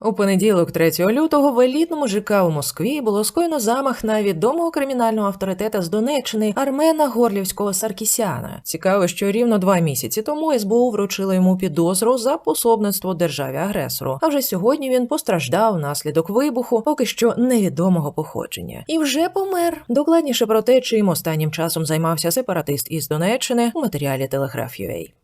У понеділок, 3 лютого, в елітному ЖК у Москві було скоєно замах на відомого кримінального авторитета з Донеччини Армена Горлівського Саркісяна. Цікаво, що рівно два місяці тому СБУ вручило йому підозру за пособництво державі агресору. А вже сьогодні він постраждав внаслідок вибуху, поки що невідомого походження, і вже помер. Докладніше про те, чим останнім часом займався сепаратист із Донеччини у матеріалі Телеграф.UA.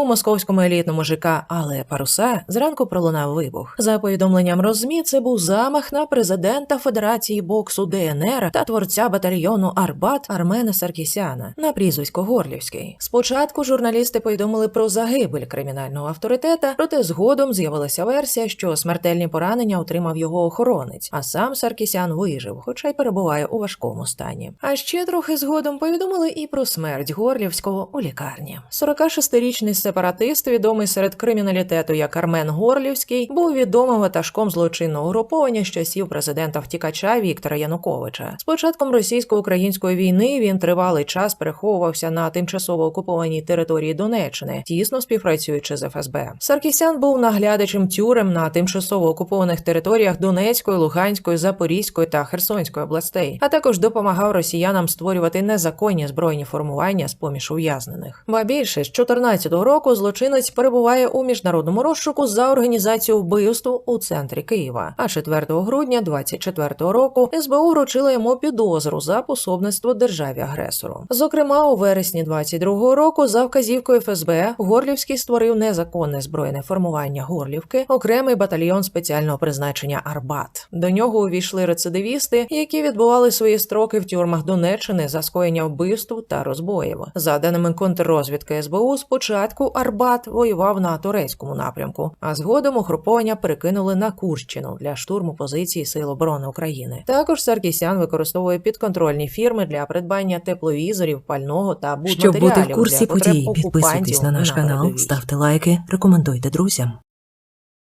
У московському елітному ЖК Але Паруса зранку пролунав вибух. За повідомленням розмі, це був замах на президента Федерації боксу ДНР та творця батальйону Арбат Армена Саркісяна на прізвисько Горлівський. Спочатку журналісти повідомили про загибель кримінального авторитета, проте згодом з'явилася версія, що смертельні поранення отримав його охоронець, а сам Саркісян вижив, хоча й перебуває у важкому стані. А ще трохи згодом повідомили і про смерть Горлівського у лікарні. 46-річний сепаратист, відомий серед криміналітету як Армен Горлівський, був відомим ватажком злочинного угруповання з часів президента втікача Віктора Януковича. З початком російсько-української війни він тривалий час переховувався на тимчасово окупованій території Донеччини, тісно співпрацюючи з ФСБ. Саркісян був наглядачем тюрем на тимчасово окупованих територіях Донецької, Луганської, Запорізької та Херсонської областей, а також допомагав росіянам створювати незаконні збройні формування з поміж ув'язнених. Ба більше з 14-го року злочинець перебуває у міжнародному розшуку за організацію вбивств у центрі Києва. А 4 грудня 24-го року СБУ вручила йому підозру за пособництво державі агресору. Зокрема, у вересні 22-го року за вказівкою ФСБ Горлівський створив незаконне збройне формування Горлівки, окремий батальйон спеціального призначення Арбат. До нього увійшли рецидивісти, які відбували свої строки в тюрмах Донеччини за скоєння вбивств та розбоїв. За даними контррозвідки СБУ, спочатку Арбат воював на турецькому напрямку, а згодом угруповання перекинули на Курщину для штурму позицій Сил оборони України. Також Саркісян використовує підконтрольні фірми для придбання тепловізорів, пального та Щоб бути в курсі подій, підписуйтесь на наш канал, ставте лайки, рекомендуйте друзям.